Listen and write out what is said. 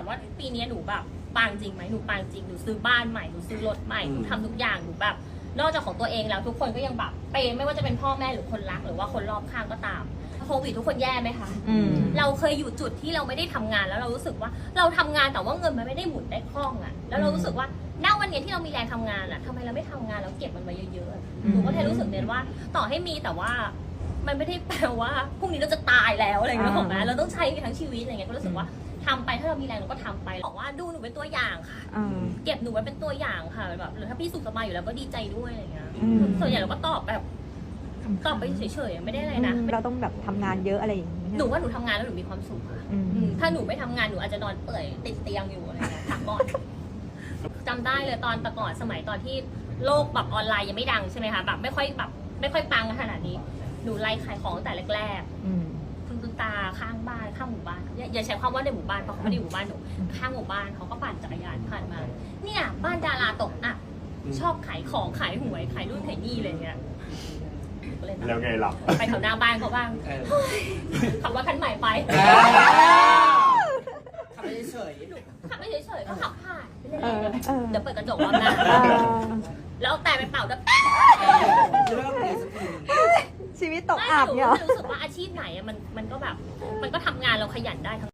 ามว่าปีนี้หนูแบบปังจริงไหมหนูปังจริงหนูซื้อบ้านใหม่หนูซื้อรถใหม่หนูทำทุกอย่างหนูแบบ นอกจากของตัวเองแล้วทุกคนก็ยังแบบเปย์ไม่ว่าจะเป็นพ่อแม่หรือคนรัก หรือว่าคนรอบข้างก็ตามโควิดทุกคนแย่ไหมคะอืมเราเคยอยู่จุดที่เราไม่ได้ทำงานแล้วเรารู้สึกว่าเราทำงานแต่ว่าเงินมันไม่ได้หมุนได้คล่องอะแล้วเรารู้สึกว่าณวันนี้ที่เรามีแรงทำงานอะทำไมเราไม่ทำงานแล้วเก็บมันมาเยอะๆอะอืมหนูก็แค่รู้สึกเนี่ยว่า ต่อให้มีแต่ว่า มันไม่ได้แปลว่าพรุ่งนี้เราจะตายแล้วอะไรอย่างเงี้ยอ่าของแม่เราต้องใช้ทั้งชีวิตอะไรเงี้ยก็รู้สึกว่าทำไปถ้าเรามีแรงเราก็ทำไปบอกว่าดูหนูเป็นตัวอย่างค่ะอ่าเก็บหนูไว้เป็นตัวอย่างค่ะแบบหรือถ้าพี่สุขสบายอยู่แล้วก็ดีใจด้วยอะไรเงี้ยอืมส่วนใหญ่เราก็ตอบแบบตอบไปเฉยๆไม่ได้อะไรนะเราต้องแบบทำงานเยอะอะไรอย่างนี้หนูว่าหนูทำงานแล้วหนูมีความสุขค่ะอืมอืมถ้าหนูไม่ทำงานหนูอาจจะนอนเปื่อยติดเตียงอยู่อะไรเงี้ยถามก่อนจำได้เลยตอนแต่ก่อนสมัยตอนที่โลกแบบออนไลน์ยังไม่ดังใช่ไหมคะแบบไม่ค่อยแบบไม่ค่อยปังขนาดนี้ หนูไล่ขายของตั้งแต่แรกอืม ๆคุณคุณตาข้างบ้านข้างหมู่บ้านอย่าอย่าใช้ความว่าในหมู่บ้านเพราะเขาไม่ได้อยู่หมู่บ้านหนูอืมข้างหมู่บ้านเขาก็ปั่นจักรยานผ่านมา เนี่ยบ้านดาราตกอะชอบขายของขายหวยขายนู่นขายนี่อะไรเงี้ยหนูก็เลยแล้วไงล่ะ ไปแถวหน้าบ้านเขาบ้างเออขับรถคันใหม่ไปทำไปเฉยขับไม่เฉยๆก็ขับผ่านไปเลยเออเออ เดี๋ยวเปิดกระจกรอบหน้าอ่าแล้วเอาแต่ไปเป่าด้วยๆเรื่องนี้สักทีหนึ่ง ชีวิตตกอับเนี่ยเหรอไม่รู้สึกว่าอาชีพไหนอะมันมันก็แบบ มันก็ทำงานเราขยันได้ทั้ง